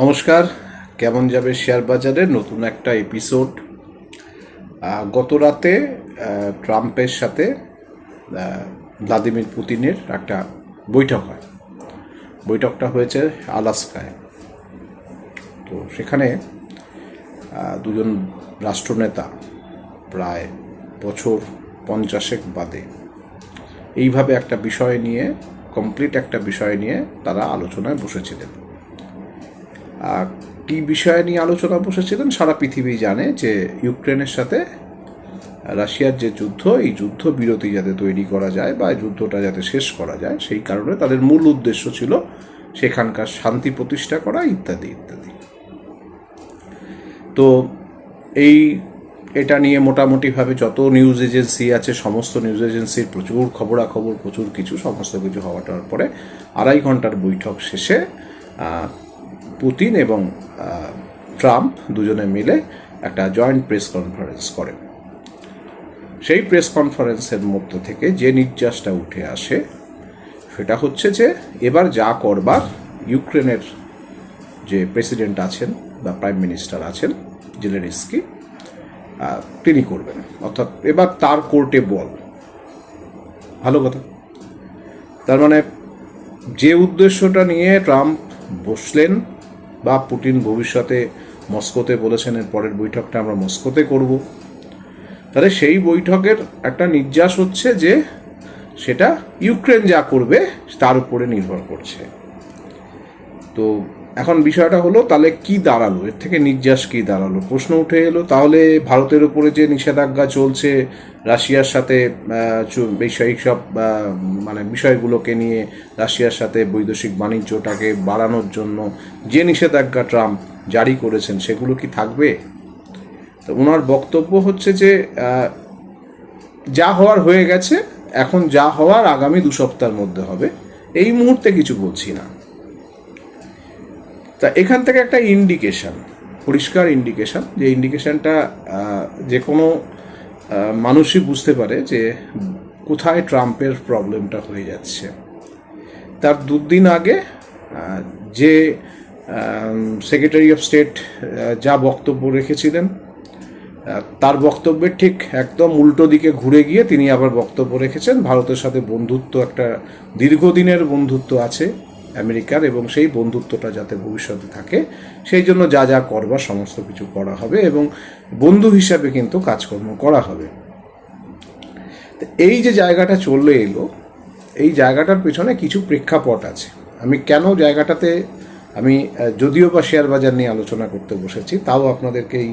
নমস্কার, কেমন যাবে শেয়ার বাজারের নতুন একটা এপিসোড গত রাতে ট্রাম্পের সাথে ভ্লাদিমির পুতিনের একটা বৈঠক হয়। বৈঠকটা হয়েছে আলাস্কায়। তো সেখানে দুজন রাষ্ট্রনেতা প্রায় বছর পঞ্চাশেক বাদে এইভাবে একটা বিষয় নিয়ে কমপ্লিট একটা বিষয় নিয়ে তারা আলোচনায় বসেছিলেন। কি বিষয় নিয়ে আলোচনা বসেছিলেন? সারা পৃথিবী জানে যে ইউক্রেনের সাথে রাশিয়ার যে যুদ্ধ, এই যুদ্ধ বিরতি যাতে তৈরি করা যায় বা যুদ্ধটা যাতে শেষ করা যায়, সেই কারণে তাদের মূল উদ্দেশ্য ছিল সেখানকার শান্তি প্রতিষ্ঠা করা, ইত্যাদি ইত্যাদি। তো এই, এটা নিয়ে মোটামুটিভাবে যত নিউজ এজেন্সি আছে, সমস্ত নিউজ এজেন্সির প্রচুর খবরাখবর, প্রচুর কিছু, সমস্ত কিছু হওয়াটার পরে আড়াই ঘণ্টার বৈঠক শেষে পুতিন এবং ট্রাম্প দুজনে মিলে একটা জয়েন্ট প্রেস কনফারেন্স করেন সেই প্রেস কনফারেন্সের মধ্য থেকে যে নির্যাসটা উঠে আসে সেটা হচ্ছে যে এবার যা করবার ইউক্রেনের যে প্রেসিডেন্ট আছেন বা প্রাইম মিনিস্টার আছেন জেলেনিস্কি আহ, তিনি করবেন। অর্থাৎ এবার তার কোর্টে বল। ভালো কথা। তার মানে যে উদ্দেশ্যটা নিয়ে ট্রাম্প বসলেন বা পুটিন ভবিষ্যতে মস্কোতে বলেছেন, এর পরের বৈঠকটা আমরা মস্কোতে করব। তাহলে সেই বৈঠকের একটা নির্যাস হচ্ছে যে সেটা ইউক্রেন যা করবে তার উপরে নির্ভর করছে। তো এখন বিষয়টা হলো, তাহলে কি দাঁড়াল? এর থেকে নির্যাস কি দাঁড়াল? প্রশ্ন উঠে এলো, তাহলে ভারতের উপরে যে নিষেধাজ্ঞা চলছে, রাশিয়ার সাথে বৈষয়িক সব মানে বিষয়গুলোকে নিয়ে রাশিয়ার সাথে বৈদেশিক বাণিজ্যটাকে বাড়ানোর জন্য যে নিষেধাজ্ঞা ট্রাম্প জারি করেছেন, সেগুলো কি থাকবে? তো ওনার বক্তব্য হচ্ছে যে যা হওয়ার হয়ে গেছে, এখন যা হওয়ার আগামী দু সপ্তাহের মধ্যে হবে। এই মুহূর্তে কিছু বলছি না। তা এখান থেকে একটা ইন্ডিকেশন পরিষ্কার ইন্ডিকেশন যে ইন্ডিকেশনটা যে কোনো মানুষই বুঝতে পারে যে কোথায় ট্রাম্পের প্রবলেমটা হয়ে যাচ্ছে। তার দুদিন আগে যে সেক্রেটারি অফ স্টেট যা বক্তব্য রেখেছিলেন তার বক্তব্যের ঠিক একদম উল্টো দিকে ঘুরে গিয়ে তিনি আবার বক্তব্য রেখেছেন। ভারতের সাথে বন্ধুত্ব একটা দীর্ঘদিনের বন্ধুত্ব আছে। আমেরিকার এবং সেই বন্ধুত্বটা যাতে ভবিষ্যতে থাকে, সেই জন্য যা যা করবার সমস্ত কিছু করা হবে এবং বন্ধু হিসাবে কিন্তু কাজকর্ম করা হবে। এই যে জায়গাটা চলে এলো, এই জায়গাটার পেছনে কিছু প্রেক্ষাপট আছে। আমি কেন জায়গাটাতে, আমি, যদিও বা শেয়ার বাজার নিয়ে আলোচনা করতে বসেছি, তাও আপনাদেরকে এই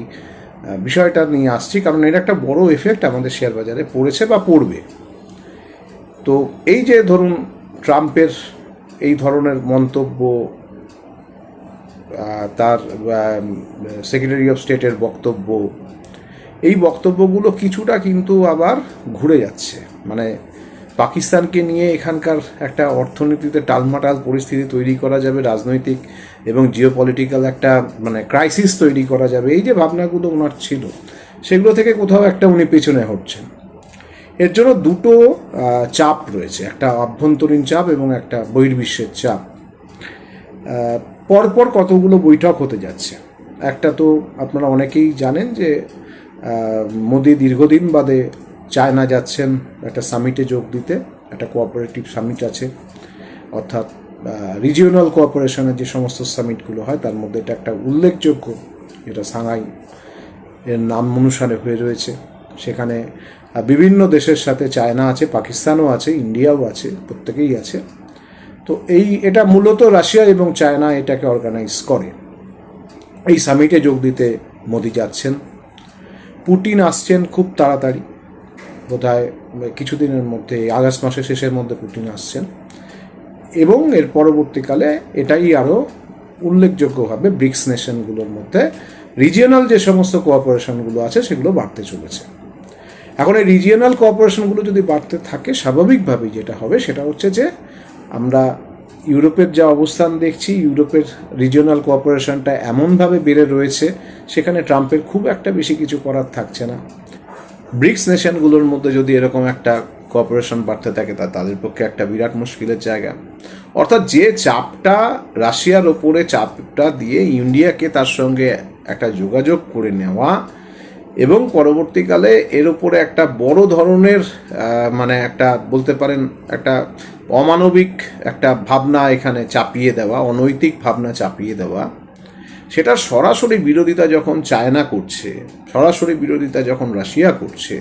বিষয়টা নিয়ে আসছি, কারণ এর একটা বড় এফেক্ট আমাদের শেয়ার বাজারে পড়েছে বা পড়বে। তো এই যে ধরুন, ট্রাম্পের এই ধরনের মন্তব্য তার সেক্রেটারি অফ স্টেটের বক্তব্য, এই বক্তব্যগুলো কিছুটা কিন্তু আবার ঘুরে যাচ্ছে। মানে পাকিস্তানকে নিয়ে এখানকার একটা অর্থনীতিতে টালমাটাল পরিস্থিতি তৈরি করা যাবে, রাজনৈতিক এবং জিওপলিটিক্যাল একটা মানে ক্রাইসিস তৈরি করা যাবে। এই যে ভাবনাগুলো ওনার ছিল, সেগুলো থেকে কোথাও একটা উনি পেছনে হচ্ছেন। এর জন্য দুটো চাপ রয়েছে। একটা আভ্যন্তরীণ চাপ এবং একটা বহির্বিশ্বের চাপ। পরপর কতগুলো বৈঠক হতে যাচ্ছে। একটা তো আপনারা অনেকেই জানেন যে মোদি দীর্ঘদিন বাদে চায়না যাচ্ছেন একটা সামিটে যোগ দিতে। একটা কোঅপারেটিভ সামিট আছে। অর্থাৎ রিজিওনাল কোঅপারেশনের যে সমস্ত সামিটগুলো হয়, তার মধ্যে এটা একটা উল্লেখযোগ্য, যেটা সাংহাই এর নাম অনুসারে হয়ে রয়েছে। সেখানে বিভিন্ন দেশের সাথে চায়না আছে, পাকিস্তানও আছে, ইন্ডিয়াও আছে, প্রত্যেকেই আছে। তো এই, এটা মূলত রাশিয়া এবং চায়না এটাকে অর্গানাইজ করে। এই সামিটে যোগ দিতে মোদি যাচ্ছেন। পুটিন আসছেন খুব তাড়াতাড়ি। বোধহয় কিছুদিনের মধ্যে আগস্ট মাসের শেষের মধ্যে পুটিন আসছেন। এবং এর পরবর্তীকালে এটাই আরও উল্লেখযোগ্যভাবে ব্রিক্স নেশনগুলোর মধ্যে রিজিয়নাল যে সমস্ত কোঅপারেশনগুলো আছে, সেগুলো বাড়তে চলেছে। এখন এই রিজিয়নাল কোঅপারেশনগুলো যদি বাড়তে থাকে, স্বাভাবিকভাবেই যেটা হবে সেটা হচ্ছে যে আমরা ইউরোপের যা অবস্থান দেখছি, ইউরোপের রিজিয়নাল কোঅপারেশনটা এমনভাবে বেড়ে রয়েছে, সেখানে ট্রাম্পের খুব একটা বেশি কিছু করার থাকছে না। ব্রিক্স নেশনগুলোর মধ্যে যদি এরকম একটা কোঅপারেশন বাড়তে থাকে, তা তাদের পক্ষে একটা বিরাট মুশকিলের জায়গা। অর্থাৎ যে চাপটা রাশিয়ার ওপরে, চাপটা দিয়ে ইন্ডিয়াকে তার সঙ্গে একটা যোগাযোগ করে নেওয়া এবং পরবর্তীকালে এর উপরে একটা বড় ধরনের মানে একটা বলতে পারেন একটা অমানবিক একটা ভাবনা এখানে চাপিয়ে দেওয়া, অনৈতিক ভাবনা চাপিয়ে দেওয়া। সেটা সরাসরি বিরোধিতা যখন চায়না করছে, সরাসরি বিরোধিতা যখন রাশিয়া করছে,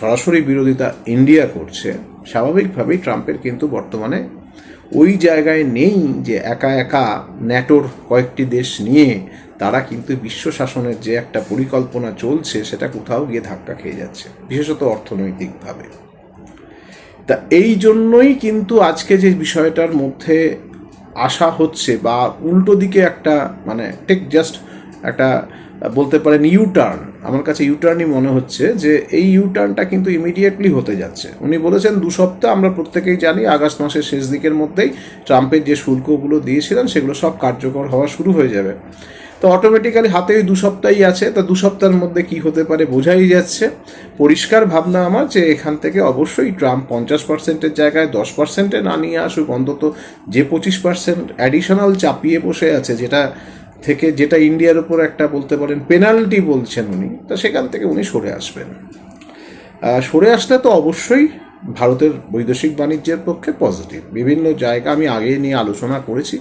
সরাসরি বিরোধিতা ইন্ডিয়া করছে, স্বাভাবিকভাবেই ট্রাম্পের কিন্তু বর্তমানে ওই জায়গায় নেই যে একা একা ন্যাটোর কয়েকটি দেশ নিয়ে তারা কিন্তু বিশ্ব শাসনের যে একটা পরিকল্পনা চলছে, সেটা কোথাও গিয়ে ধাক্কা খেয়ে যাচ্ছে, বিশেষত অর্থনৈতিকভাবে। তা এই জন্যই কিন্তু আজকে যে বিষয়টার মধ্যে আসা হচ্ছে বা উল্টো দিকে একটা মানে টেক জাস্ট একটা বলতে পারেন ইউ টার্ন আমার কাছে ইউ টার্নই মনে হচ্ছে যে এই ইউ টার্নটা কিন্তু ইমিডিয়েটলি হতে যাচ্ছে। উনি বলেছেন, দু সপ্তাহ আমরা প্রত্যেকেই জানি, আগস্ট মাসের শেষ দিকের মধ্যেই ট্রাম্পের যে শুল্কগুলো দিয়েছিলেন, সেগুলো সব কার্যকর হওয়া শুরু হয়ে যাবে। তো অটোমেটিক্যালি হাতে ওই দু সপ্তাহই আছে, তা দু সপ্তাহের মধ্যে কি হতে পারে বোঝাই যাচ্ছে। পরিষ্কার ভাবনা আমার যে এখান থেকে অবশ্যই ট্রাম্প পঞ্চাশ পার্সেন্টের জায়গায় দশ পার্সেন্টে না নিয়ে আসুক, অন্তত যে পঁচিশ পার্সেন্ট অ্যাডিশনাল চাপিয়ে বসে আছে, যেটা থেকে যেটা ইন্ডিয়ার উপর একটা বলতে পারেন পেনাল্টি বলছেন উনি, তা সেখান থেকে উনি সরে আসবেন। সরে আসলে তো অবশ্যই ভারতের বৈদেশিক বাণিজ্যের পক্ষে পজিটিভ বিভিন্ন জায়গা আমি আগে নিয়ে আলোচনা করেছি।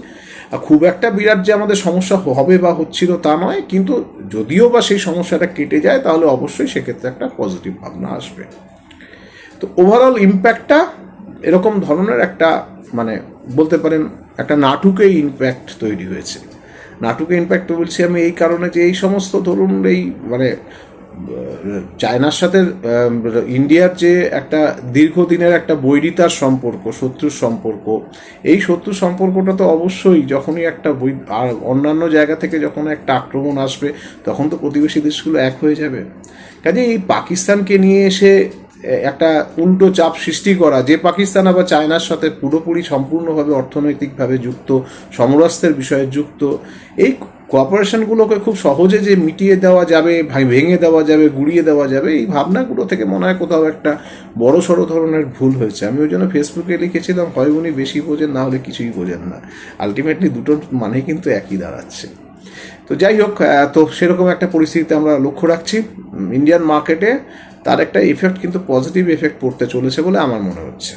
খুব একটা বিরাট যে আমাদের সমস্যা হবে বা হচ্ছিল তা নয়, কিন্তু যদিও বা সেই সমস্যাটা কেটে যায়, তাহলে অবশ্যই সেক্ষেত্রে একটা পজিটিভ ভাবনা আসবে। তো ওভারঅল ইম্প্যাক্টটা এরকম ধরনের একটা মানে বলতে পারেন একটা নাটুকে ইম্প্যাক্ট তৈরি হয়েছে। নাটুকে ইম্প্যাক্ট বলছি আমি এই কারণে যে এই সমস্ত ধরুন এই মানে চায়নার সাথে ইন্ডিয়ার যে একটা দীর্ঘদিনের একটা বৈরিতার সম্পর্ক, শত্রুর সম্পর্ক, এই শত্রু সম্পর্কটা তো অবশ্যই যখনই একটা আর অন্যান্য জায়গা থেকে যখন একটা আক্রমণ আসবে, তখন তো প্রতিবেশী দেশগুলো এক হয়ে যাবে। কাজে এই পাকিস্তানকে নিয়ে এসে একটা উল্টো চাপ সৃষ্টি করা, যে পাকিস্তান আবার চায়নার সাথে পুরোপুরি সম্পূর্ণভাবে অর্থনৈতিকভাবে যুক্ত, সমরাস্ত্রের বিষয়ে যুক্ত, এই কোঅপারেশনগুলোকে খুব সহজে যে মিটিয়ে দেওয়া যাবে, ভাই ভেঙে দেওয়া যাবে, গুড়িয়ে দেওয়া যাবে, এই ভাবনাগুলো থেকে মনে হয় কোথাও একটা বড় সড়ো ধরনের ভুল হয়েছে। আমি ওই জন্য ফেসবুকে লিখেছিলাম, হয় উনি বেশি বোঝেন, না হলে কিছুই বোঝেন না। আলটিমেটলি দুটোর মানে কিন্তু একই দাঁড়াচ্ছে। তো যাই হোক তো সেরকম একটা পরিস্থিতিতে আমরা লক্ষ্য রাখছি। ইন্ডিয়ান মার্কেটে তার একটা এফেক্ট কিন্তু পজিটিভ এফেক্ট পড়তে চলেছে বলে আমার মনে হচ্ছে।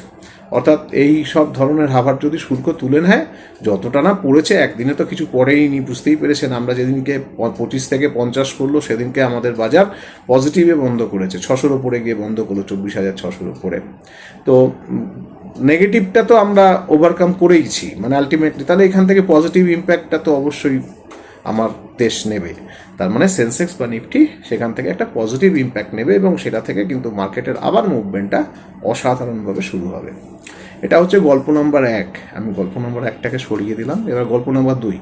অর্থাৎ এই সব ধরনের হাভার যদি শুল্ক তুলে নেয়, যতটা না পড়েছে, একদিনে তো কিছু পড়েই নি, বুঝতেই পেরেছেন আমরা যেদিনকে পঁচিশ থেকে পঞ্চাশ করল, সেদিনকে আমাদের বাজার পজিটিভে বন্ধ করেছে। ছশোর ওপরে গিয়ে বন্ধ করল, চব্বিশ হাজার ছশোর ওপরে। তো নেগেটিভটা তো আমরা ওভারকাম করেইছি। মানে আলটিমেটলি তাহলে এখান থেকে পজিটিভ ইম্প্যাক্টটা তো অবশ্যই আমার দেশ নেবে। তার মানে সেন্সেক্স বা নিফটি সেখান থেকে একটা পজিটিভ ইম্প্যাক্ট নেবে এবং সেটা থেকে কিন্তু মার্কেটের আবার মুভমেন্টটা অসাধারণভাবে শুরু হবে। এটা হচ্ছে গল্প নম্বর এক। আমি গল্প নম্বর একটাকে সরিয়ে দিলাম। এবার গল্প নম্বর দুই।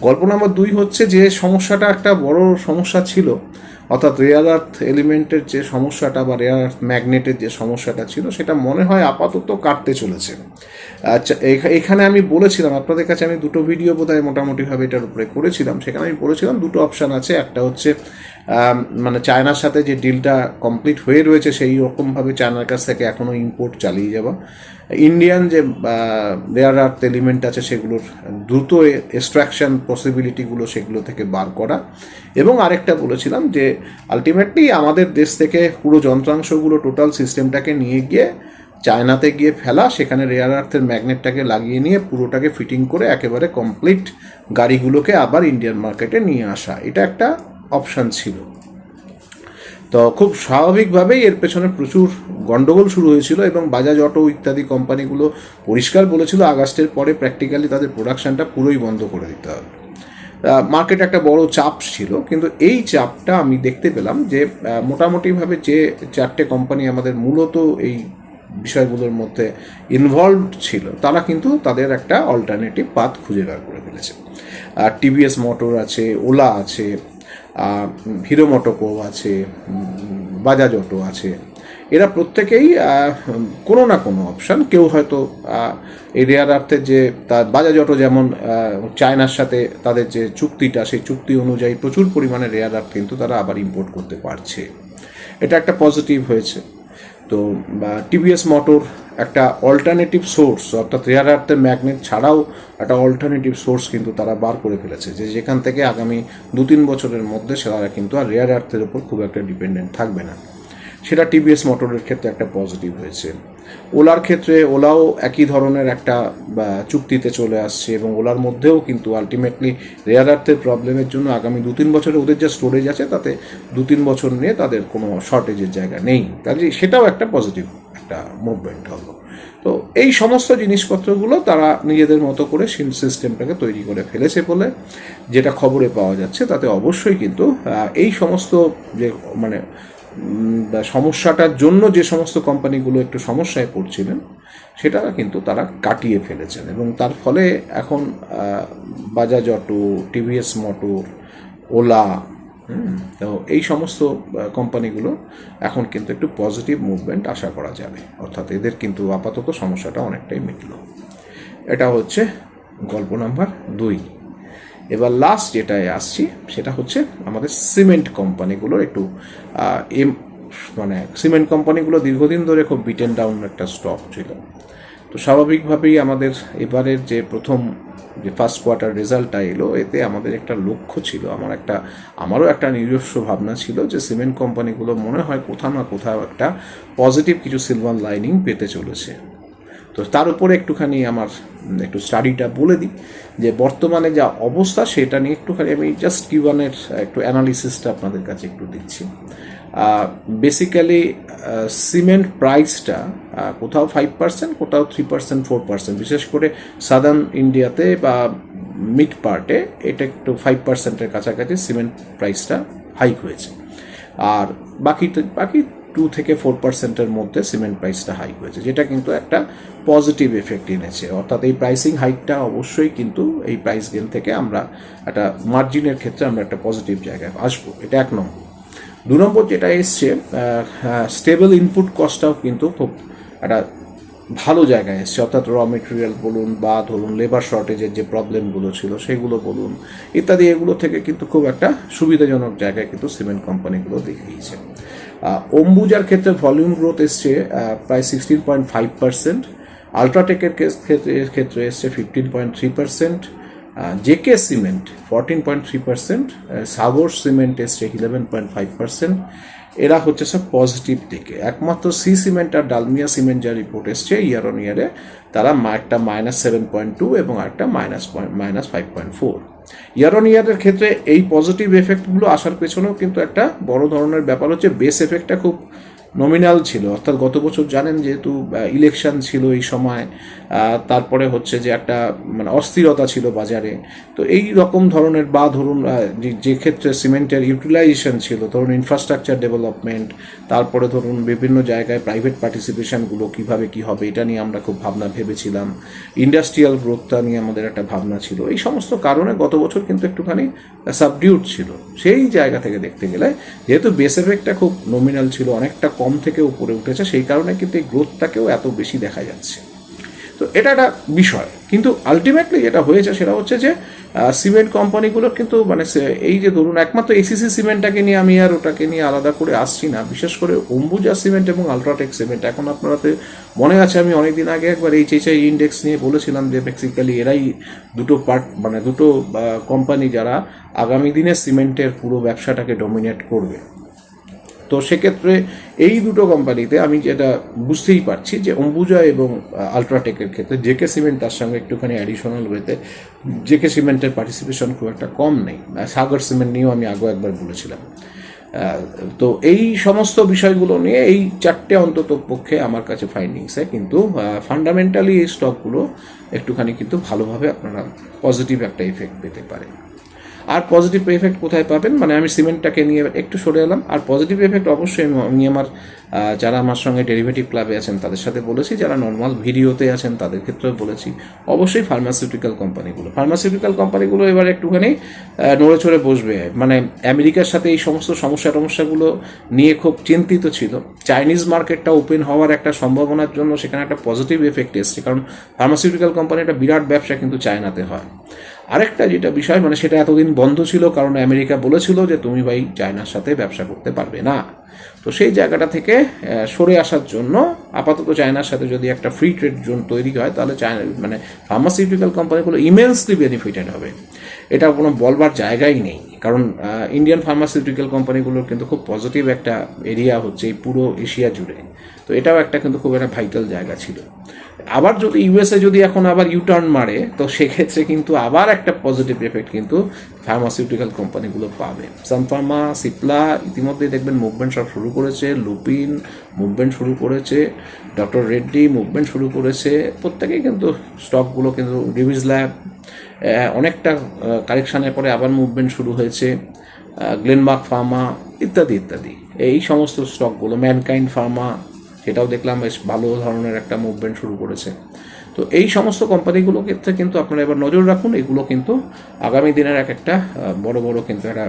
গল্প নম্বর দুই হচ্ছে যে সমস্যাটা একটা বড় সমস্যা ছিল। অর্থাৎ রেয়ার আর্থ এলিমেন্টের যে সমস্যাটা বা রেয়ার আর্থ ম্যাগনেটের যে সমস্যাটা ছিল, সেটা মনে হয় আপাতত কাটতে চলেছে। আচ্ছা এখা- এখানে আমি বলেছিলাম, আপনাদের কাছে আমি দুটো ভিডিও বোধহয় মোটামুটিভাবে এটার উপরে করেছিলাম। সেখানে আমি বলেছিলাম দুটো অপশান আছে। একটা হচ্ছে মানে চায়নার সাথে যে ডিলটা কমপ্লিট হয়ে রয়েছে, সেই রকমভাবে চায়নার কাছ থেকে এখনও ইম্পোর্ট চালিয়ে যাওয়া। ইন্ডিয়ান যে রেয়ার আর্থ এলিমেন্ট আছে সেগুলোর দ্রুত এক্সট্রাকশন পসিবিলিটিগুলো সেগুলো থেকে বার করা। এবং আরেকটা বলেছিলাম যে আলটিমেটলি আমাদের দেশ থেকে পুরো যন্ত্রাংশগুলো টোটাল সিস্টেমটাকে নিয়ে গিয়ে চায়নাতে গিয়ে ফেলা, সেখানে রেয়ার আর্থের ম্যাগনেটটাকে লাগিয়ে নিয়ে পুরোটাকে ফিটিং করে একেবারে কমপ্লিট গাড়িগুলোকে আবার ইন্ডিয়ান মার্কেটে নিয়ে আসা। এটা একটা অপশান ছিল। তো খুব স্বাভাবিকভাবেই এর পেছনে প্রচুর গন্ডগোল শুরু হয়েছিল এবং বাজাজ অটো ইত্যাদি কোম্পানিগুলো পরিষ্কার বলেছিল আগস্টের পরে প্র্যাকটিক্যালি তাদের প্রোডাকশনটা পুরোই বন্ধ করে দিতে হবে। মার্কেট একটা বড় চাপ ছিল, কিন্তু এই চাপটা আমি দেখতে পেলাম যে মোটামুটিভাবে যে চারটে কোম্পানি আমাদের মূলত এই বিষয়গুলোর মধ্যে ইনভলভড ছিল, তারা কিন্তু তাদের একটা অল্টারনেটিভ পাথ খুঁজে বার করে ফেলেছে। আর টিভিএস মোটর আছে ওলা আছে হিরো মোটোকো আছে বাজাজ অটো আছে। এরা প্রত্যেকেই কোনো না কোনো অপশান কেউ হয়তো এই রেয়ার আর্থের যে, তার বাজাজ অটো যেমন চায়নার সাথে তাদের যে চুক্তিটা, সেই চুক্তি অনুযায়ী প্রচুর পরিমাণে রেয়ার আর্থ কিন্তু তারা আবার ইম্পোর্ট করতে পারছে। এটা একটা পজিটিভ হয়েছে। তো, বা টিভিএস মোটর একটা অল্টারনেটিভ সোর্স অর্থাৎ রেয়ার আর্থের ম্যাগনেট ছাড়াও একটা অল্টারনেটিভ সোর্স কিন্তু তারা বার করে ফেলেছে, যে যেখান থেকে আগামী দু তিন বছরের মধ্যে তারা কিন্তু আর রেয়ার আর্থের উপর খুব একটা ডিপেন্ডেন্ট থাকবে না। সেটা টিভিএস মোটরের ক্ষেত্রে একটা পজিটিভ হয়েছে। ওলার ক্ষেত্রে ওলাও একই ধরনের একটা চুক্তিতে চলে আসছে এবং ওলার মধ্যেও কিন্তু আলটিমেটলি রেয়ার আর্থের প্রবলেমের জন্য আগামী দু তিন বছরে ওদের যা স্টোরেজ আছে তাতে দু তিন বছর নিয়ে তাদের কোনো শর্টেজের জায়গা নেই। কাজে সেটাও একটা পজিটিভ একটা মুভমেন্ট হলো। তো এই সমস্ত জিনিসপত্রগুলো তারা নিজেদের মতো করে সিস্টেমটাকে তৈরি করে ফেলেছে বলে যেটা খবরে পাওয়া যাচ্ছে, তাতে অবশ্যই কিন্তু এই সমস্ত যে মানে সমস্যাটার জন্য যে সমস্ত কোম্পানিগুলো একটু সমস্যায় পড়ছিলেন, সেটা কিন্তু তারা কাটিয়ে ফেলেছেন এবং তার ফলে এখন Bajaj Auto TVS Motor Ola তো এই সমস্ত কোম্পানিগুলো এখন কিন্তু একটু পজিটিভ মুভমেন্ট আশা করা যাবে। অর্থাৎ এদের কিন্তু আপাতত সমস্যাটা অনেকটাই মিটল। এটা হচ্ছে গল্প নাম্বার দুই। এবার লাস্ট যেটায় আসছি, সেটা হচ্ছে আমাদের সিমেন্ট কোম্পানিগুলোর একটু এম মানে সিমেন্ট কোম্পানিগুলো দীর্ঘদিন ধরে খুব বিটেন ডাউন একটা স্টক ছিল। তো স্বাভাবিকভাবেই আমাদের এবারের যে প্রথম, যে ফার্স্ট কোয়ার্টার রেজাল্টটা এলো, এতে আমাদের একটা লক্ষ্য ছিল, আমার একটা, আমারও একটা নিজস্ব ভাবনা ছিল যে সিমেন্ট কোম্পানিগুলো মনে হয় কোথাও না কোথাও একটা পজিটিভ কিছু সিলভার লাইনিং পেতে চলেছে। তো তার উপরে একটুখানি আমার একটু স্টাডিটা বলে দিই, যে বর্তমানে যা অবস্থা সেটা নিয়ে একটুখানি আমি জাস্ট কিউয়ানের একটু অ্যানালিসিসটা আপনাদের কাছে একটু দিচ্ছি। বেসিক্যালি সিমেন্ট প্রাইসটা কোথাও ফাইভ পার্সেন্ট কোথাও থ্রি পার্সেন্ট ফোর পার্সেন্ট বিশেষ করে সাদার্ন ইন্ডিয়াতে বা মিড পার্টে এটা একটু ফাইভ পার্সেন্টের কাছাকাছি সিমেন্ট প্রাইসটা হাইক হয়েছে। আর বাকি বাকি টু থেকে ফোর পার্সেন্টের মধ্যে সিমেন্ট প্রাইসটা হাইক হয়েছে, যেটা কিন্তু একটা পজিটিভ এফেক্ট এনেছে। অর্থাৎ এই প্রাইসিং হাইকটা অবশ্যই কিন্তু এই প্রাইস গেন থেকে আমরা একটা মার্জিনের ক্ষেত্রে আমরা একটা পজিটিভ জায়গায় আসব। এটা এক নম্বর। দু নম্বর যেটা এসছে স্টেবল ইনপুট কস্টটাও কিন্তু খুব একটা ভালো জায়গায় এসছে। অর্থাৎ র মেটেরিয়াল বলুন বা ধরুন লেবার শর্টেজের যে প্রবলেমগুলো ছিল, সেগুলো বলুন ইত্যাদি, এগুলো থেকে কিন্তু খুব একটা সুবিধাজনক জায়গায় কিন্তু সিমেন্ট কোম্পানিগুলো দেখিয়েছে। অম্বুজার ক্ষেত্রে ভলিউম গ্রোথ এসছে প্রায় সিক্সটিন পয়েন্ট ফাইভ পার্সেন্ট আলট্রাটেকের ক্ষেত্রে এসছে fifteen point three percent JK cement fourteen point three percent Sagar cement এসছে ইলেভেন পয়েন্ট ফাইভ পার্সেন্ট এরা হচ্ছে সব পজিটিভ দিকে একমাত্র সি সিমেন্ট আর ডালমিয়া সিমেন্ট যা রিপোর্ট এসছে ইয়ার অন ইয়ারে তারা একটা মাইনাস সেভেন পয়েন্ট টু এবং একটা minus point minus five point four year on ইয়ারের ক্ষেত্রে এই পজিটিভ এফেক্টগুলো আসার পেছনেও কিন্তু একটা বড় ধরনের ব্যাপার হচ্ছে বেস এফেক্টটা খুব নমিনাল ছিল। অর্থাৎ গত বছর জানেন যেহেতু ইলেকশন ছিল এই সময় তারপরে হচ্ছে যে একটা মানে অস্থিরতা ছিল বাজারে। তো এই রকম ধরনের বা ধরুন যে- ক্ষেত্রে সিমেন্টের ইউটিলাইজেশন ছিল, ধরুন ইনফ্রাস্ট্রাকচার ডেভেলপমেন্ট তারপরে ধরুন বিভিন্ন জায়গায় প্রাইভেট পার্টিসিপেশনগুলো কীভাবে কি হবে, এটা নিয়ে আমরা খুব ভাবনা ভেবেছিলাম। ইন্ডাস্ট্রিয়াল গ্রোথটা নিয়ে আমাদের একটা ভাবনা ছিল। এই সমস্ত কারণে গত বছর কিন্তু একটুখানি সাবডিউট ছিল। সেই জায়গা থেকে দেখতে গেলে, যেহেতু বেস এফেক্টটা খুব নমিনাল ছিল, অনেকটা কম থেকে উপরে উঠেছে, সেই কারণে কিন্তু এই গ্রোথটাকেও এত বেশি দেখা যাচ্ছে। তো এটা একটা বিষয়। কিন্তু আলটিমেটলি যেটা হয়েছে সেটা হচ্ছে যে সিমেন্ট কোম্পানিগুলো কিন্তু মানে এই যে ধরুন একমাত্র এসিসি সিমেন্টটাকে নিয়ে আমি আর ওটাকে নিয়ে আলাদা করে আসছি না। বিশেষ করে অম্বুজা সিমেন্ট এবং আলট্রাটেক সিমেন্ট এখন আপনারাতে মনে আছে আমি অনেকদিন আগে একবার এইচ আই ইন্ডেক্স নিয়ে বলেছিলাম যে বেসিক্যালি এরাই দুটো পার্ট মানে দুটো কোম্পানি যারা আগামী দিনে সিমেন্টের পুরো ব্যবসাটাকে ডমিনেট করবে। তো সেক্ষেত্রে এই দুটো কোম্পানিতে আমি যেটা বুঝতেই পারছি যে অম্বুজা এবং আলট্রাটেকের ক্ষেত্রে জেকে সিমেন্ট তার সঙ্গে একটুখানি অ্যাডিশনাল ওয়েতে জেকে সিমেন্টের পার্টিসিপেশন খুব একটা কম নেই। সাগর সিমেন্ট নিয়েও আমি আগেও একবার বলেছিলাম। তো এই সমস্ত বিষয়গুলো নিয়ে এই চারটে অন্তত পক্ষে আমার কাছে ফাইন্ডিংসে কিন্তু ফান্ডামেন্টালি এই স্টকগুলো একটুখানি কিন্তু ভালোভাবে আপনারা পজিটিভ একটা ইফেক্ট পেতে পারেন। আর পজিটিভ এফেক্ট কোথায় পাবেন? মানে আমি সিমেন্টটাকে নিয়ে একটু সরে এলাম। আর পজিটিভ এফেক্ট অবশ্যই আমি- আমি আমার যারা আমার সঙ্গে ডেরিভেটিভ ক্লাবে আছেন, তাদের সাথে বলেছি। যারা নর্মাল ভিডিওতে আছেন, তাদের ক্ষেত্রেও বলেছি। অবশ্যই ফার্মাসিউটিক্যাল কোম্পানিগুলো ফার্মাসিউটিক্যাল কোম্পানিগুলো এবার একটুখানি নড়ে চড়ে বসবে। মানে আমেরিকার সাথে এই সমস্ত সমস্যা টমস্যাগুলো নিয়ে খুব চিন্তিত ছিল। চাইনিজ মার্কেটটা ওপেন হওয়ার একটা সম্ভাবনার জন্য সেখানে একটা পজিটিভ এফেক্ট এসছে। কারণ ফার্মাসিউটিক্যাল কোম্পানি একটা বিরাট ব্যবসা, কিন্তু চায়নাতে হয়। আরেকটা যেটা বিষয় মানে সেটা এতদিন বন্ধ ছিল কারণ আমেরিকা বলেছিল যে, তুমি ভাই চায়নার সাথে ব্যবসা করতে পারবে না। তো সেই জায়গাটা থেকে সরে আসার জন্য আপাতত চায়নার সাথে যদি একটা ফ্রি ট্রেড জোন তৈরি হয়, তাহলে চায়না মানে ফার্মাসিউটিক্যাল কোম্পানিগুলো ইমেন্সলি বেনিফিটেড হবে। এটা কোনো বলবার জায়গাই নেই। কারণ ইন্ডিয়ান ফার্মাসিউটিক্যাল কোম্পানিগুলোর কিন্তু খুব পজিটিভ একটা এরিয়া হচ্ছে এই পুরো এশিয়া জুড়ে। তো এটাও একটা কিন্তু খুব একটা ভাইটাল জায়গা ছিল। আবার যদি ইউএসএ যদি এখন আবার ইউটার্ন মারে, তো সেক্ষেত্রে কিন্তু আবার একটা পজিটিভ এফেক্ট কিন্তু ফার্মাসিউটিক্যাল কোম্পানিগুলো পাবে। সানফার্মা সিপলা ইতিমধ্যেই দেখবেন মুভমেন্ট সব শুরু করেছে লুপিন মুভমেন্ট শুরু করেছে ডক্টর রেড্ডি মুভমেন্ট শুরু করেছে, প্রত্যেকেই কিন্তু স্টকগুলো কিন্তু ডিভিজ ল্যাব অনেকটা কারেকশানের পরে আবার মুভমেন্ট শুরু হয়েছে গ্লেনমার্ক ফার্মা ইত্যাদি ইত্যাদি। এই সমস্ত স্টকগুলো ম্যানকাইন্ড ফার্মা সেটাও দেখলাম বেশ ভালো ধরনের একটা মুভমেন্ট শুরু করেছে। তো এই সমস্ত কোম্পানিগুলো ক্ষেত্রে কিন্তু আপনারা এবার নজর রাখুন, এগুলো কিন্তু আগামী দিনের এক একটা বড় বড় কিন্তু একটা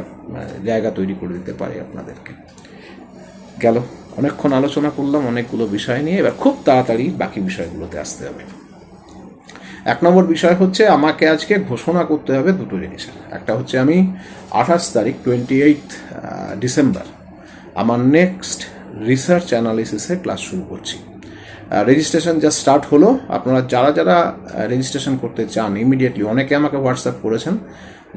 জায়গা তৈরি করে দিতে পারে আপনাদেরকে। গেল, অনেকক্ষণ আলোচনা করলাম, অনেকগুলো বিষয় নিয়ে, এবার খুব তাড়াতাড়ি বাকি বিষয়গুলোতে আসতে হবে। এক নম্বর বিষয় হচ্ছে, আমাকে আজকে ঘোষণা করতে হবে দুটো জিনিসের। একটা হচ্ছে আমি আঠাশ তারিখ টোয়েন্টি এইট ডিসেম্বর আমার নেক্সট রিসার্চ অ্যানালিসিসের ক্লাস শুরু করছি। রেজিস্ট্রেশন যা স্টার্ট হলো। আপনারা যারা যারা রেজিস্ট্রেশন করতে চান ইমিডিয়েটলি অনেকে আমাকে হোয়াটসঅ্যাপ করেছেন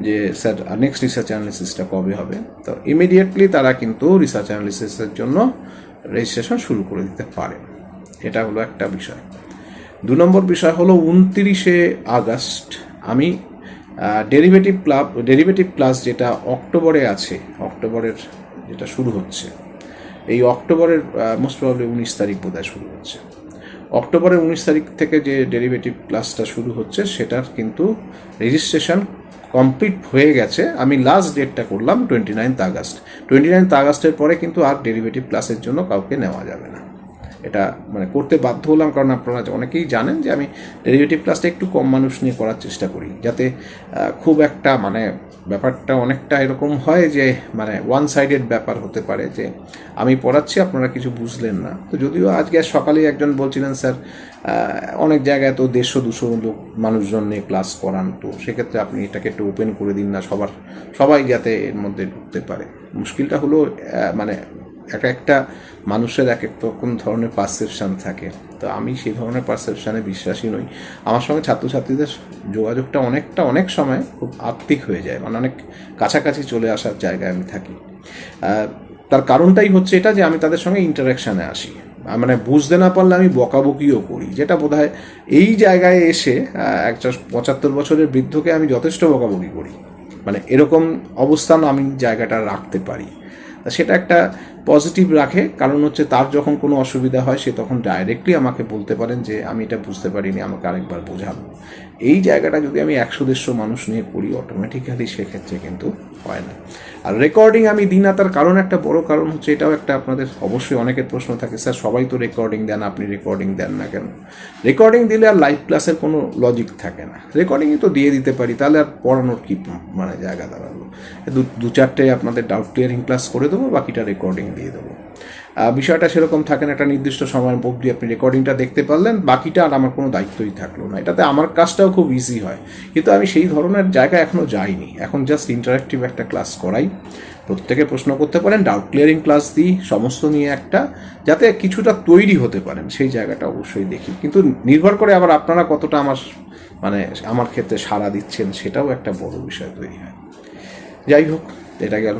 যে, স্যার নেক্সট রিসার্চ অ্যানালিসিসটা কবে হবে? তো ইমিডিয়েটলি তারা কিন্তু রিসার্চ অ্যানালিসিসের জন্য রেজিস্ট্রেশন শুরু করে দিতে পারে। এটা হলো একটা বিষয়। দু নম্বর বিষয় হলো উনতিরিশে আগস্ট আমি ডেরিভেটিভ ক্লাব ডেরিভেটিভ ক্লাস যেটা অক্টোবরে আছে, অক্টোবরের যেটা শুরু হচ্ছে, এই অক্টোবরের মোস্ট প্রবলি উনিশ তারিখ বোধহয় শুরু হচ্ছে। অক্টোবরের উনিশ তারিখ থেকে যে ডেরিভেটিভ ক্লাসটা শুরু হচ্ছে, সেটার কিন্তু রেজিস্ট্রেশন কমপ্লিট হয়ে গেছে। আমি লাস্ট ডেটটা করলাম twenty ninth August. Twenty ninth আগস্টের পরে কিন্তু আর ডেরিভেটিভ ক্লাসের জন্য কাউকে নেওয়া যাবে না। এটা মানে করতে বাধ্য হলাম, কারণ আপনারা অনেকেই জানেন যে আমি ডেরিভেটিভ ক্লাসটা একটু কম মানুষ নিয়ে করার চেষ্টা করি, যাতে খুব একটা মানে ব্যাপারটা অনেকটা এরকম হয় যে মানে ওয়ান সাইডেড ব্যাপার হতে পারে যে আমি পড়াচ্ছি, আপনারা কিছু বুঝলেন না। তো যদিও আজকে সকালেই একজন বলছিলেন, স্যার অনেক জায়গায় তো দেড়শো, দুশো লোক মানুষজন নিয়ে ক্লাস করান, তো সেক্ষেত্রে আপনি এটাকে একটু ওপেন করে দিন না, সবার, সবাই যাতে এর মধ্যে ঢুকতে পারে। মুশকিলটা হলো মানে একটা একটা মানুষের এক এক রকম ধরনের পারসেপশান থাকে। তো আমি সেই ধরনের পারসেপশানে বিশ্বাসী নই। আমার সঙ্গে ছাত্রছাত্রীদের যোগাযোগটা অনেকটা, অনেক সময় খুব আত্মিক হয়ে যায়। মানে অনেক কাছাকাছি চলে আসার জায়গায় আমি থাকি। তার কারণটাই হচ্ছে এটা যে আমি তাদের সঙ্গে ইন্টারাকশানে আসি। মানে বুঝতে না পারলে আমি বকাবকিও করি। যেটা বোধ এই জায়গায় এসে একটা পঁচাত্তর বছরের বৃদ্ধকে আমি যথেষ্ট বকাবকি করি। মানে এরকম অবস্থান আমি জায়গাটা রাখতে পারি। সেটা একটা পজিটিভ রাখে। কারণ হচ্ছে তার যখন কোনো অসুবিধা হয়, সে তখন ডাইরেক্টলি আমাকে বলতে পারেন যে, আমি এটা বুঝতে পারিনি, আমাকে আরেকবার বোঝাবো এই জায়গাটা যদি আমি একশো দেড়শো মানুষ নিয়ে করি অটোমেটিক্যালি সেক্ষেত্রে কিন্তু হয় না। আর রেকর্ডিং আমি দিই না, তার কারণ একটা বড় কারণ হচ্ছে এটাও একটা আপনাদের অবশ্যই অনেকের প্রশ্ন থাকে, স্যার, সবাই তো রেকর্ডিং দেন, আপনি রেকর্ডিং দেন না কেন? রেকর্ডিং দিলে আর লাইভ ক্লাসের কোনো লজিক থাকে না। রেকর্ডিংই তো দিয়ে দিতে পারি, তাহলে আর পড়ানোর কী মানে জায়গা দাঁড়াল? দু চারটে আপনাদের ডাউট ক্লিয়ারিং ক্লাস করে দেবো, বাকিটা রেকর্ডিং দিয়ে দেবো। বিষয়টা সেরকম থাকে না, একটা নির্দিষ্ট সময় অবধি আপনি রেকর্ডিংটা দেখতে পারলেন, বাকিটা আর আমার কোনো দায়িত্বই থাকল না। এটাতে আমার কাজটাও খুব ইজি হয়। কিন্তু আমি সেই ধরনের জায়গা এখনও যাইনি। এখন জাস্ট ইন্টারাক্টিভ একটা ক্লাস করাই। প্রত্যেকে প্রশ্ন করতে পারেন ডাউট ক্লিয়ারিং ক্লাস দিই, সমস্ত নিয়ে একটা, যাতে কিছুটা তৈরি হতে পারেন। সেই জায়গাটা অবশ্যই দেখি। কিন্তু নির্ভর করে আবার আপনারা কতটা আমার মানে আমার ক্ষেত্রে সাড়া দিচ্ছেন, সেটাও একটা বড় বিষয় তৈরি হয়। যাই হোক, এটা গেল।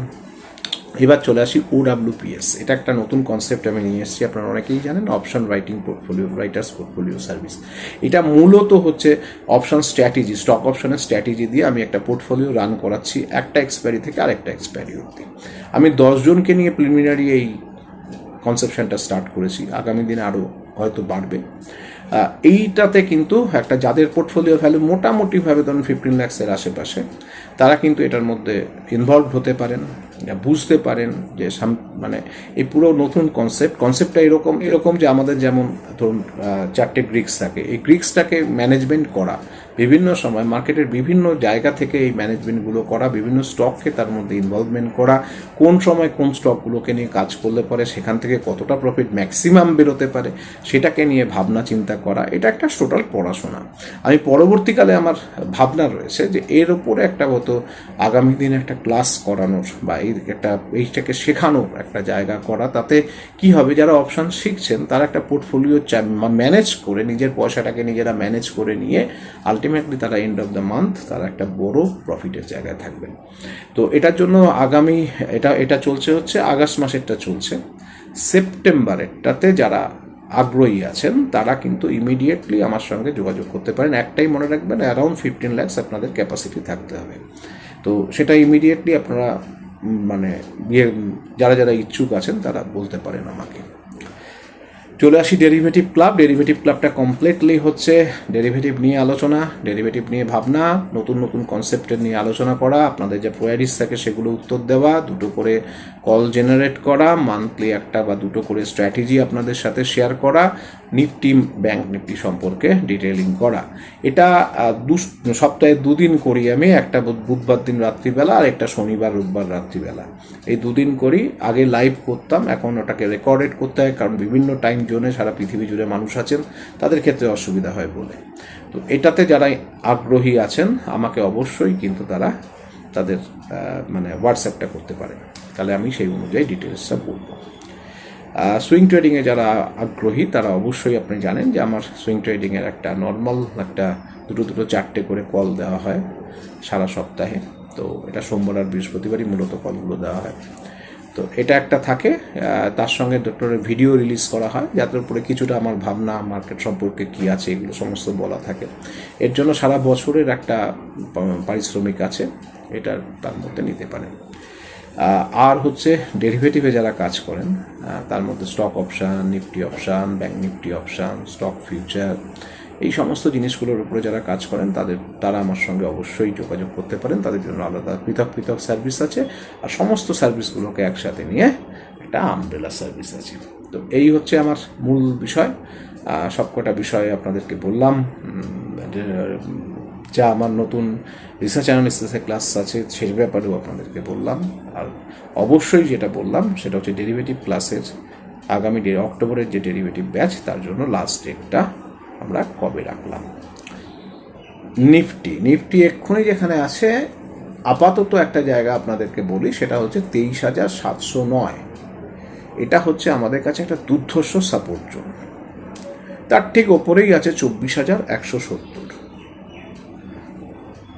এবার চলে আসি ওডাব্লিউপিএস এটা একটা নতুন কনসেপ্ট আমি নিয়ে এসেছি, আপনারা অনেকেই জানেন option writing portfolio writers portfolio service এটা মূলত হচ্ছে অপশন স্ট্র্যাটেজি স্টক অপশনের স্ট্র্যাটেজি দিয়ে আমি একটা পোর্টফোলিও রান করাচ্ছি, একটা এক্সপায়ারি থেকে আরেকটা এক্সপায়ারি অবধি। আমি দশজনকে নিয়ে প্রিলিমিনারি এই কনসেপশনটা স্টার্ট করেছি, আগামী দিনে আরও হয়তো বাড়বে। এইটাতে কিন্তু একটা যাদের পোর্টফোলিও ভ্যালু মোটামুটিভাবে ধরুন ফিফটিন ল্যাক্সের আশেপাশে, তারা কিন্তু এটার মধ্যে ইনভলভ হতে পারেন বুঝতে পারেন যে সাম- মানে এই পুরো নতুন কনসেপ্ট কনসেপ্টটা এরকম এরকম যে আমাদের যেমন ধরুন চারটে গ্রিক্স থাকে, এই গ্রিক্সটাকে ম্যানেজমেন্ট করা বিভিন্ন সময় মার্কেটের বিভিন্ন জায়গা থেকে এই ম্যানেজমেন্টগুলো করা, বিভিন্ন স্টককে তার মধ্যে ইনভলভমেন্ট করা, কোন সময় কোন স্টকগুলোকে নিয়ে কাজ করলে পরে সেখান থেকে কতটা প্রফিট ম্যাক্সিমাম বেরোতে পারে, সেটাকে নিয়ে ভাবনা চিন্তা করা, এটা একটা টোটাল পড়াশোনা। আমি পরবর্তীকালে আমার ভাবনা রয়েছে যে এর ওপরে একটা হতো আগামী দিনে একটা ক্লাস করানোর বা এই একটা, এইটাকে শেখানোর একটা জায়গা করা, তাতে কি হবে, যারা অপশান শিখছেন, তারা একটা পোর্টফোলিও ম্যানেজ করে নিজের পয়সাটাকে নিজেরা ম্যানেজ করে নিয়ে আলটিমেটলি তারা এন্ড অফ দ্য মান্থ তারা একটা বড় প্রফিটের জায়গায় থাকবেন তো এটার জন্য আগামী, এটা এটা চলছে হচ্ছে আগস্ট মাসেরটা চলছে। সেপ্টেম্বরেরটাতে যারা আগ্রহী আছেন, তারা কিন্তু ইমিডিয়েটলি আমার সঙ্গে যোগাযোগ করতে পারেন। একটাই মনে রাখবেন অ্যারাউন্ড ফিফটিন ল্যাক্স আপনাদের ক্যাপাসিটি থাকতে হবে। তো সেটা ইমিডিয়েটলি আপনারা মানে ইয়ে যারা যারা ইচ্ছুক আছেন, তারা বলতে পারেন আমাকে। চলে আসি ডেরিভেটিভ ক্লাব ডেরিভেটিভ ক্লাবটা কমপ্লিটলি হচ্ছে ডেরিভেটিভ নিয়ে আলোচনা ডেরিভেটিভ নিয়ে ভাবনা, নতুন নতুন কনসেপ্টের নিয়ে আলোচনা করা, আপনাদের যে কোয়ারিজ থাকে সেগুলো উত্তর দেওয়া, দুটো করে কল জেনারেট করা মান্থলি একটা বা দুটো করে স্ট্র্যাটেজি আপনাদের সাথে শেয়ার করা নিফটি ব্যাংক নিফটি সম্পর্কে ডিটেলিং করা। এটা দু সপ্তাহে দুদিন করি আমি, একটা বুধবার দিন রাত্রিবেলা আর একটা শনিবার, রোববার রাত্রিবেলা। এই দুদিন করি, আগে লাইভ করতাম, এখন ওটাকে রেকর্ডেড করতে হয়, কারণ বিভিন্ন টাইম জোনে, সারা পৃথিবী জুড়ে মানুষ আছেন, তাদের ক্ষেত্রে অসুবিধা হয় বলে। তো এটাতে যারা আগ্রহী আছেন, আমাকে অবশ্যই কিন্তু তারা তাদের মানে হোয়াটসঅ্যাপটা করতে পারে। তাহলে আমি সেই অনুযায়ী ডিটেলসটা বলব। সুইং ট্রেডিংয়ে যারা আগ্রহী, তারা অবশ্যই আপনি জানেন যে আমার সুইং ট্রেডিংয়ের একটা নর্মাল একটা দুটো দুটো, চারটে করে কল দেওয়া হয় সারা সপ্তাহে। তো এটা সোমবার আর বৃহস্পতিবারই মূলত কলগুলো দেওয়া হয়। তো এটা একটা থাকে তার সঙ্গে ডক্টরের ভিডিও রিলিজ করা হয়, যাতে উপরে কিছুটা আমার ভাবনা মার্কেট সম্পর্কে কি আছে, এগুলো সমস্ত বলা থাকে। এর জন্য সারা বছরের একটা পারিশ্রমিক আছে, এটা তার মধ্যে নিতে পারেন। আর হচ্ছে ডেরিভেটিভে যারা কাজ করেন তার মধ্যে stock option Nifty option bank Nifty option stock future এই সমস্ত জিনিসগুলোর উপরে যারা কাজ করেন, তাদের, তারা আমার সঙ্গে অবশ্যই যোগাযোগ করতে পারেন। তাদের জন্য আলাদা পৃথক পৃথক সার্ভিস আছে। আর সমস্ত সার্ভিসগুলোকে একসাথে নিয়ে একটা আমব্রেলা সার্ভিস আছে। তো এই হচ্ছে আমার মূল বিষয়। সবকটা বিষয়ে আপনাদেরকে বললাম। যা আমার নতুন রিসার্চ অ্যানালিসিসের ক্লাস আছে, সেই ব্যাপারেও আপনাদেরকে বললাম। আর অবশ্যই যেটা বললাম, সেটা হচ্ছে ডেরিভেটিভ ক্লাসের আগামী ডে- অক্টোবরের যে ডেরিভেটিভ ব্যাচ তার জন্য লাস্ট ডেটটা আমরা কবে রাখলাম? নিফটি। নিফটি এক্ষুনি যেখানে আছে, আপাতত একটা জায়গা আপনাদেরকে বলি, সেটা হচ্ছে তেইশ হাজার সাতশো নয়। এটা হচ্ছে আমাদের কাছে একটা দুর্ধর্ষ সাপোর্ট জোন তার ঠিক ওপরেই আছে চব্বিশ হাজার একশো সত্তর।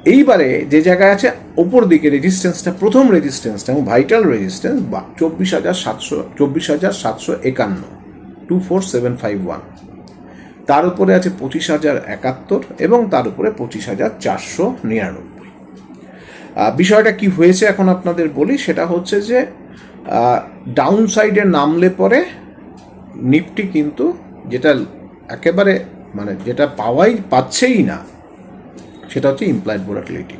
এইবারে যে জায়গায় আছে, ওপর দিকে রেজিস্ট্যান্সটা প্রথম রেজিস্ট্যান্সটা এবং ভাইটাল রেজিস্ট্যান্স বা চব্বিশ হাজার সাতশো, চব্বিশ হাজার সাতশো একান্ন। Two four seven five one. তার উপরে আছে পঁচিশ হাজার একাত্তর এবং তার উপরে পঁচিশ হাজার চারশো নিরানব্বই। বিষয়টা কি হয়েছে এখন আপনাদের বলি, সেটা হচ্ছে যে ডাউন সাইডে নামলে পরে নিফটি কিন্তু যেটা একেবারে মানে যেটা পাওয়াই পাচ্ছেই না, সেটা হচ্ছে ইমপ্লয়েড ভোলাটিলিটি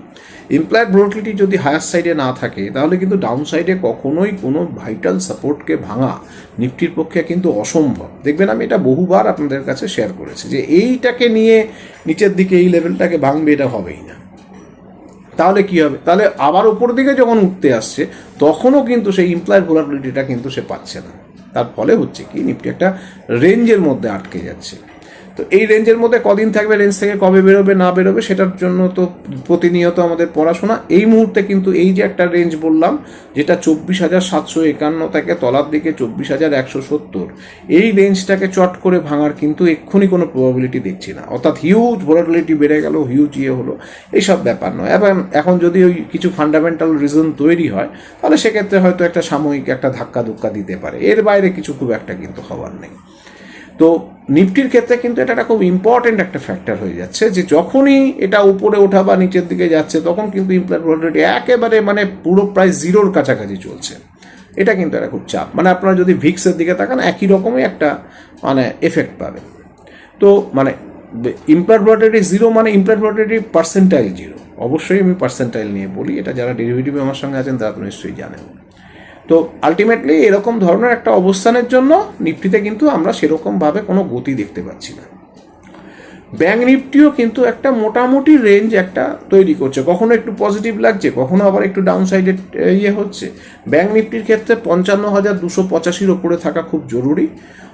ইমপ্লয়েড ভোলাটিলিটি যদি হায়ার সাইডে না থাকে, তাহলে কিন্তু ডাউন সাইডে কখনোই কোনো ভাইটাল সাপোর্টকে ভাঙা নিফটির পক্ষে কিন্তু অসম্ভব। দেখবেন আমি এটা বহুবার আপনাদের কাছে শেয়ার করেছি যে এইটাকে নিয়ে নিচের দিকে এই লেভেলটাকে ভাঙবে এটা হবেই না। তাহলে কি হবে? তাহলে আবার উপর দিকে যখন উঠতে আসছে, তখনও কিন্তু সেই ইমপ্লয়েড ভোলাটিলিটিটা কিন্তু সে পাচ্ছে না। তার ফলে হচ্ছে কি নিফটি একটা রেঞ্জের মধ্যে আটকে যাচ্ছে। তো এই রেঞ্জের মধ্যে কদিন থাকবে, রেঞ্জ থেকে কবে বেরোবে, না বেরোবে, সেটার জন্য তো প্রতিনিয়ত আমাদের পড়াশোনা। এই মুহূর্তে কিন্তু এই যে একটা রেঞ্জ বললাম, যেটা চব্বিশ হাজার সাতশো একান্ন থেকে তলার দিকে চব্বিশ হাজার একশো সত্তর, এই রেঞ্জটাকে চট করে ভাঙার কিন্তু এক্ষুনি কোনো প্রবাবিলিটি দেখছি না। অর্থাৎ হিউজ ভোলাটিলিটি বেড়ে গেল হিউজ ইয়ে হলো, এইসব ব্যাপার নয়। এবং এখন যদি ওই কিছু ফান্ডামেন্টাল রিজন তৈরি হয়, তাহলে সেক্ষেত্রে হয়তো একটা সাময়িক একটা ধাক্কা ধুক্কা দিতে পারে। এর বাইরে কিছু খুব একটা কিন্তু হওয়ার নেই। তো নিফটির ক্ষেত্রে কিন্তু এটা একটা খুব ইম্পর্টেন্ট একটা ফ্যাক্টর হয়ে যাচ্ছে যে যখনই এটা উপরে ওঠা বা নিচের দিকে যাচ্ছে, তখন কিন্তু ইমপ্লয়েড একেবারে মানে পুরো প্রায় জিরোর কাছাকাছি চলছে। এটা কিন্তু একটা খুব চাপ। মানে আপনারা যদি ভিক্সের দিকে তাকান, একই রকমই একটা মানে এফেক্ট পাবে তো মানে ইমপ্লয়েড জিরো মানে ইমপ্লয়েড পার্সেন্টাইল জিরো অবশ্যই আমি পার্সেন্টাইল নিয়ে বলি, এটা যারা ডেরিভেটিভ আমার সঙ্গে আছেন, তারা তো নিশ্চয়ই জানেন। তো আলটিমেটলি এরকম ধরনের একটা অবস্থানের জন্য নিফটিতে কিন্তু আমরা সেরকমভাবে কোনো গতি দেখতে পাচ্ছি না। ব্যাঙ্ক নিফটিও কিন্তু একটা মোটামুটি রেঞ্জ একটা তৈরি করছে। কখনো একটু পজিটিভ লাগছে, কখনো আবার একটু ডাউন সাইডে ইয়ে হচ্ছে। ব্যাঙ্ক নিফটির ক্ষেত্রে পঞ্চান্ন হাজার দুশো পঁচাশির ওপরে থাকা খুব জরুরি।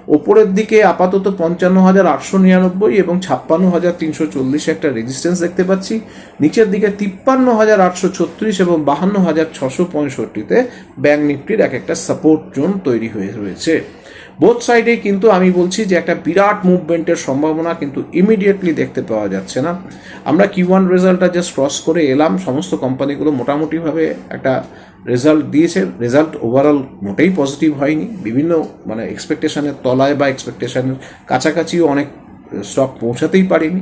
ওপরের দিকে আপাতত পঞ্চান্ন হাজার আটশো নিরানব্বই এবং ছাপ্পান্ন হাজার তিনশো চল্লিশে একটা রেজিস্ট্যান্স দেখতে পাচ্ছি। নিচের দিকে তিপ্পান্ন হাজার আটশো ছত্রিশ এবং বাহান্ন হাজার ছশো পঁয়ষট্টিতে ব্যাঙ্ক নিফটির এক একটা সাপোর্ট জোন তৈরি হয়ে রয়েছে। বোথ সাইডে কিন্তু আমি বলছি যে একটা বিরাট মুভমেন্টের সম্ভাবনা কিন্তু ইমিডিয়েটলি দেখতে পাওয়া যাচ্ছে না। আমরা কিউ ওয়ান রেজাল্টটা জাস্ট ক্রস করে এলাম। সমস্ত কোম্পানিগুলো মোটামুটিভাবে একটা রেজাল্ট দিয়েছে। রেজাল্ট ওভারঅল মোটেই পজিটিভ হয়নি। বিভিন্ন মানে এক্সপেকটেশনের তলায় বা এক্সপেকটেশনের কাছাকাছিও অনেক স্টক পৌঁছাতেই পারিনি।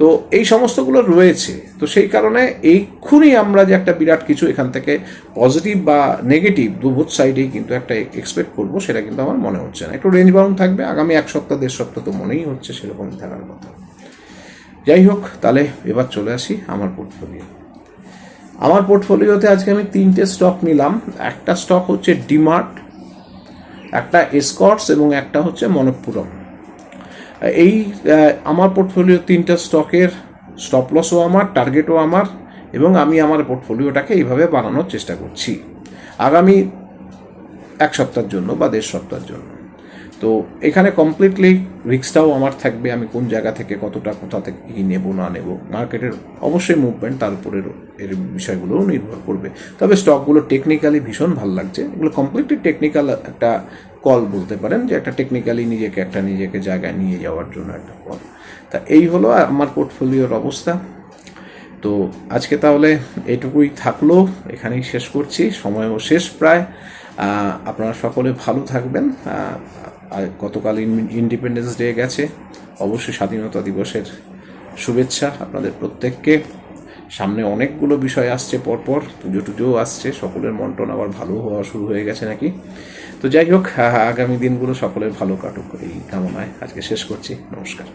তো এই সমস্তগুলো রয়েছে। তো সেই কারণে এইক্ষুনি আমরা যে একটা বিরাট কিছু এখান থেকে পজিটিভ বা নেগেটিভ দুবোধ সাইডেই কিন্তু একটা এক্সপেক্ট করব, সেটা কিন্তু আমার মনে হচ্ছে না। একটু রেঞ্জ বাউন্ড থাকবে, আগামী এক সপ্তাহ, দেড় সপ্তাহ তো মনেই হচ্ছে সেরকম থাকার কথা। যাই হোক, তাহলে এবার চলে আসি আমার পোর্টফোলিও আমার পোর্টফোলিওতে আজকে আমি তিনটে স্টক নিলাম। একটা স্টক হচ্ছে ডিমার্ট একটা এসকর্টস এবং একটা হচ্ছে মনপ্পুরম এই আমার পোর্টফোলিও তিনটা স্টকের স্টপ লসও আমার টার্গেটও আমার, এবং আমি আমার পোর্টফোলিওটাকে এইভাবে বানানোর চেষ্টা করছি। আগামী এক সপ্তাহের জন্য বা দেড় সপ্তাহের জন্য। তো এখানে কমপ্লিটলি রিক্সটাও আমার থাকবে আমি কোন জায়গা থেকে কতটা, কোথা থেকে কী নেব, না নেব। মার্কেটের অবশ্যই মুভমেন্ট তার উপরে এর বিষয়গুলোও নির্ভর করবে। তবে স্টকগুলো টেকনিক্যালি ভীষণ ভালো লাগছে। এগুলো কমপ্লিটলি টেকনিক্যাল একটা কল বলতে পারেন যে একটা টেকনিক্যালি নিজেকে একটা নিজেকে জায়গায় নিয়ে যাওয়ার জন্য একটা কল তা এই হলো আমার পোর্টফোলিওর অবস্থা। তো আজকে তাহলে এটুকুই থাকল। এখানেই শেষ করছি। সময়ও শেষ প্রায়। আপনারা সকলে ভালো থাকবেন। আর গতকাল ইন্ডিপেন্ডেন্স ডে গেছে। অবশ্যই স্বাধীনতা দিবসের শুভেচ্ছা আপনাদের প্রত্যেককে। সামনে অনেকগুলো বিষয় আসছে পরপর, পুজো টুজোও আসছে, সকলের মন্টন আবার ভালো হওয়া শুরু হয়ে গেছে নাকি? তো যাই হোক আগামী দিনগুলো সকলের ভালো কাটুক এই কামনায় আজকে শেষ করছি। নমস্কার।